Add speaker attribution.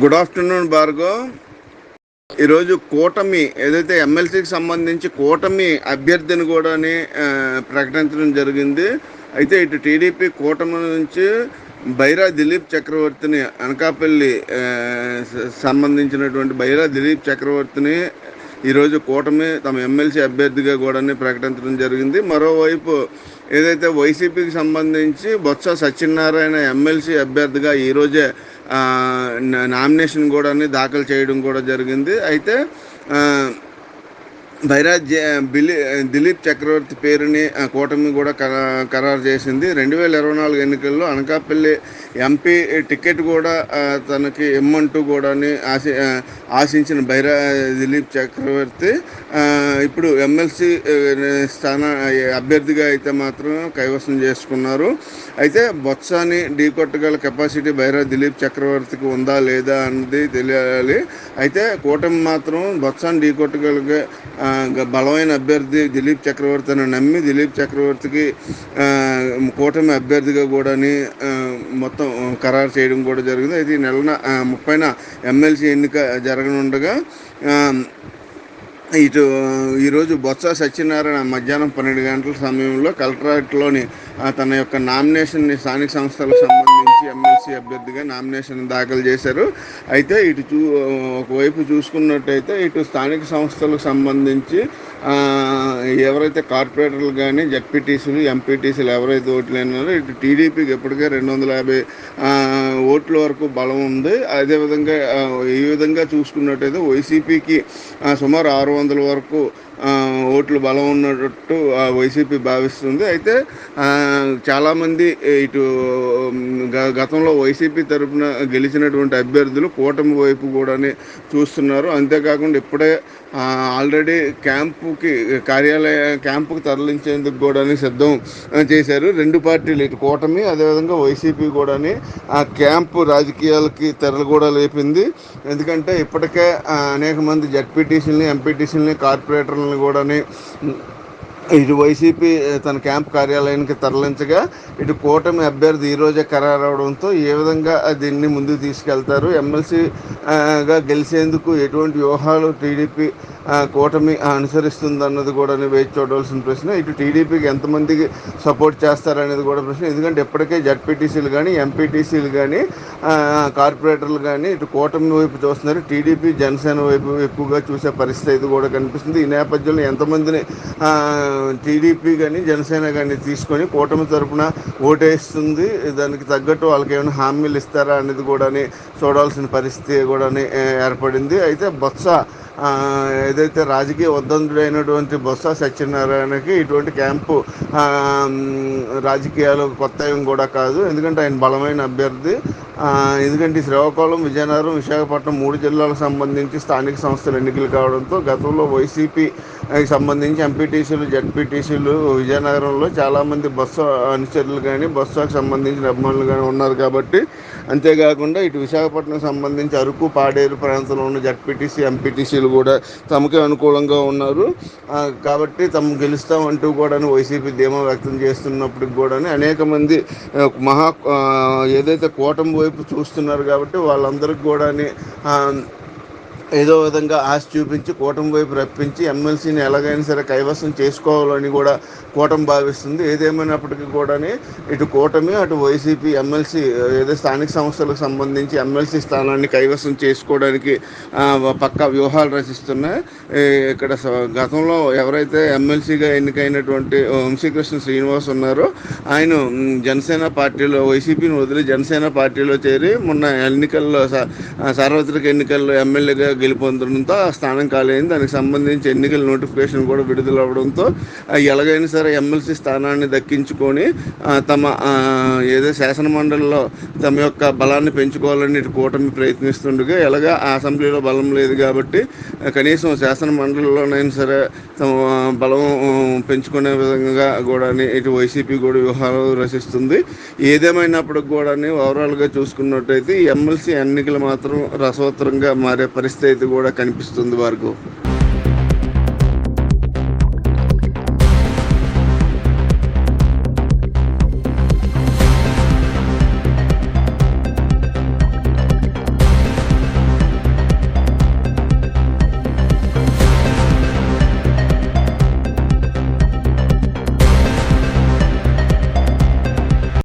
Speaker 1: Good afternoon Bhargav. ఈరోజు కూటమి ఏదైతే ఎమ్మెల్సీకి సంబంధించి కూటమి అభ్యర్థిని కూడా ప్రకటించడం జరిగింది. అయితే ఇటు టీడీపీ కూటమి నుంచి బైరా దిలీప్ చక్రవర్తిని అనకాపల్లి సంబంధించినటువంటి బైరా దిలీప్ చక్రవర్తిని ఈరోజు కూటమి తమ ఎమ్మెల్సీ అభ్యర్థిగా కూడా ప్రకటించడం జరిగింది. మరోవైపు ఏదైతే వైసీపీకి సంబంధించి బొత్స సత్యనారాయణ ఎమ్మెల్సీ అభ్యర్థిగా ఈరోజే నామినేషన్ కూడా దాఖలు చేయడం కూడా జరిగింది. అయితే బైరాజ్ బిలి దిలీప్ చక్రవర్తి పేరుని కూటమి కూడా ఖరారు చేసింది. రెండు వేల ఇరవై నాలుగు ఎన్నికల్లో అనకాపల్లి ఎంపీ టికెట్ కూడా తనకి ఇమ్మంటూ కూడా ఆశి ఆశించిన బైరా దిలీప్ చక్రవర్తి ఇప్పుడు ఎమ్మెల్సీ స్థాన అభ్యర్థిగా అయితే మాత్రం కైవసం చేసుకున్నారు. అయితే బొత్సాని ఢీకొట్టగల కెపాసిటీ బైరా దిలీప్ చక్రవర్తికి ఉందా లేదా అన్నది తెలియాలి. అయితే కూటమి మాత్రం బొత్సాని ఢీకొట్టగల బలమైన అభ్యర్థి దిలీప్ చక్రవర్తిని నమ్మి దిలీప్ చక్రవర్తికి కూటమి అభ్యర్థిగా కూడా మొత్తం ఖరారు చేయడం కూడా జరిగింది. అయితే ఈ నెలన ముప్పైన ఎమ్మెల్సీ ఎన్నిక జరగనుండగా ఇటు ఈరోజు బొత్స సత్యనారాయణ మధ్యాహ్నం పన్నెండు గంటల సమయంలో కలెక్టరేట్లోని తన యొక్క నామినేషన్ని స్థానిక సంస్థలకు సంబంధించి ఎమ్మెల్సీ అభ్యర్థిగా నామినేషన్ దాఖలు చేశారు. అయితే ఇటు చూ ఒకవైపు చూసుకున్నట్టయితే ఇటు స్థానిక సంస్థలకు సంబంధించి ఎవరైతే కార్పొరేటర్లు కానీ జడ్పీటీసీలు ఎంపీటీసీలు ఎవరైతే ఓట్లు అయినారో ఇటు టీడీపీకి ఎప్పటికే రెండు వందల యాభై ఓట్ల వరకు బలం ఉంది. అదేవిధంగా ఈ విధంగా చూసుకున్నట్టయితే వైసీపీకి సుమారు ఆరు వందల వరకు ఓట్లు బలం ఉన్నట్టు వైసీపీ భావిస్తుంది. అయితే చాలామంది ఇటు గతంలో వైసీపీ తరఫున గెలిచినటువంటి అభ్యర్థులు కూటమి వైపు కూడానే చూస్తున్నారు. అంతేకాకుండా ఇప్పుడే ఆల్రెడీ క్యాంపుకి కార్యాలయ క్యాంపుకి తరలించేందుకు కూడా సిద్ధం చేశారు. రెండు పార్టీలు ఇటు కూటమి అదేవిధంగా వైసీపీ కూడా ఆ క్యాంపు రాజకీయాలకి తెరలు కూడా లేపింది. ఎందుకంటే ఇప్పటికే అనేక మంది జడ్పీటీసీలని ఎంపీటీసీలని కార్పొరేటర్లని కూడా ఇటు వైసీపీ తన క్యాంప్ కార్యాలయానికి తరలించగా ఇటు కూటమి అభ్యర్థి ఈరోజే ఖరారవడంతో ఏ విధంగా దీన్ని ముందుకు తీసుకెళ్తారు? ఎమ్మెల్సీగా గెలిచేందుకు ఎటువంటి వ్యూహాలు టీడీపీ కూటమి అనుసరిస్తుంది అన్నది కూడా వేచి చూడవలసిన ప్రశ్న. ఇటు టీడీపీకి ఎంతమందికి సపోర్ట్ చేస్తారనేది కూడా ప్రశ్న. ఎందుకంటే ఇప్పటికే జడ్పీటీసీలు కానీ ఎంపీటీసీలు కానీ కార్పొరేటర్లు కానీ ఇటు కూటమి వైపు చూస్తున్నారు. టీడీపీ జనసేన వైపు ఎక్కువగా చూసే పరిస్థితి కూడా కనిపిస్తుంది. ఈ నేపథ్యంలో ఎంతమందిని టీడీపీ కానీ జనసేన కానీ తీసుకొని కూటమి తరఫున ఓటేస్తుంది. దానికి తగ్గట్టు వాళ్ళకి ఏమైనా హామీలు ఇస్తారా అనేది కూడా చూడాల్సిన పరిస్థితి కూడా ఏర్పడింది. అయితే బొత్స ఏదైతే రాజకీయ ఉద్దండుడైనటువంటి బొత్స సత్యనారాయణకి ఇటువంటి క్యాంపు రాజకీయాలు కొత్త కూడా కాదు. ఎందుకంటే ఆయన బలమైన అభ్యర్థి. ఎందుకంటే శ్రీకాకుళం విజయనగరం విశాఖపట్నం మూడు జిల్లాలకు సంబంధించి స్థానిక సంస్థలు ఎన్నికలు కావడంతో గతంలో వైసీపీకి సంబంధించి ఎంపీటీసీలు జడ్పీటీసీలు విజయనగరంలో చాలామంది బస్సు అనుచరులు కానీ బస్సుకు సంబంధించిన అభిమానులు కానీ ఉన్నారు కాబట్టి అంతేకాకుండా ఇటు విశాఖపట్నం సంబంధించి అరకు పాడేరు ప్రాంతంలో ఉన్న జడ్పీటీసీ ఎంపీటీసీలు కూడా తమకే అనుకూలంగా ఉన్నారు. కాబట్టి తమ గెలుస్తామంటూ కూడా వైసీపీ ధీమా వ్యక్తం చేస్తున్నప్పటికి కూడా అనేక మంది మహా ఏదైతే కూటమి వైపు చూస్తున్నారు కాబట్టి వాళ్ళందరికీ కూడా ఏదో విధంగా ఆశ చూపించి కూటమి వైపు రప్పించి ఎమ్మెల్సీని ఎలాగైనా సరే కైవసం చేసుకోవాలని కూడా కూటమి భావిస్తుంది. ఏదేమైనప్పటికీ కూడా ఇటు కూటమి అటు వైసీపీ ఎమ్మెల్సీ ఏదో స్థానిక సంస్థలకు సంబంధించి ఎమ్మెల్సీ స్థానాన్ని కైవసం చేసుకోవడానికి పక్క వ్యూహాలు రచిస్తున్నాయి. ఇక్కడ గతంలో ఎవరైతే ఎమ్మెల్సీగా ఎన్నికైనటువంటి వంశీకృష్ణ శ్రీనివాస్ ఉన్నారో ఆయన జనసేన పార్టీలో వైసీపీని వదిలి జనసేన పార్టీలో చేరి మొన్న ఎన్నికల్లో సార్వత్రిక ఎన్నికల్లో ఎమ్మెల్యేగా గెలుపొందడంతో ఆ స్థానం కాలేదని దానికి సంబంధించి ఎన్నికల నోటిఫికేషన్ కూడా విడుదల అవడంతో ఎలాగైనా సరే ఎమ్మెల్సీ స్థానాన్ని దక్కించుకొని తమ ఏదో శాసనమండలిలో తమ యొక్క బలాన్ని పెంచుకోవాలని ఇటు కూటమి ప్రయత్నిస్తుండగా ఎలాగా అసెంబ్లీలో బలం లేదు కాబట్టి కనీసం శాసన మండలిలోనైనా సరే తమ బలం పెంచుకునే విధంగా కూడా ఇటు వైసీపీ కూడా వ్యూహాలు రచిస్తుంది. ఏదేమైనప్పటికి కూడా ఓవరాల్గా చూసుకున్నట్టయితే ఎమ్మెల్సీ ఎన్నికలు మాత్రం రసవత్తరంగా మారే పరిస్థితి కూడా కనిపిస్తుంది వారికి.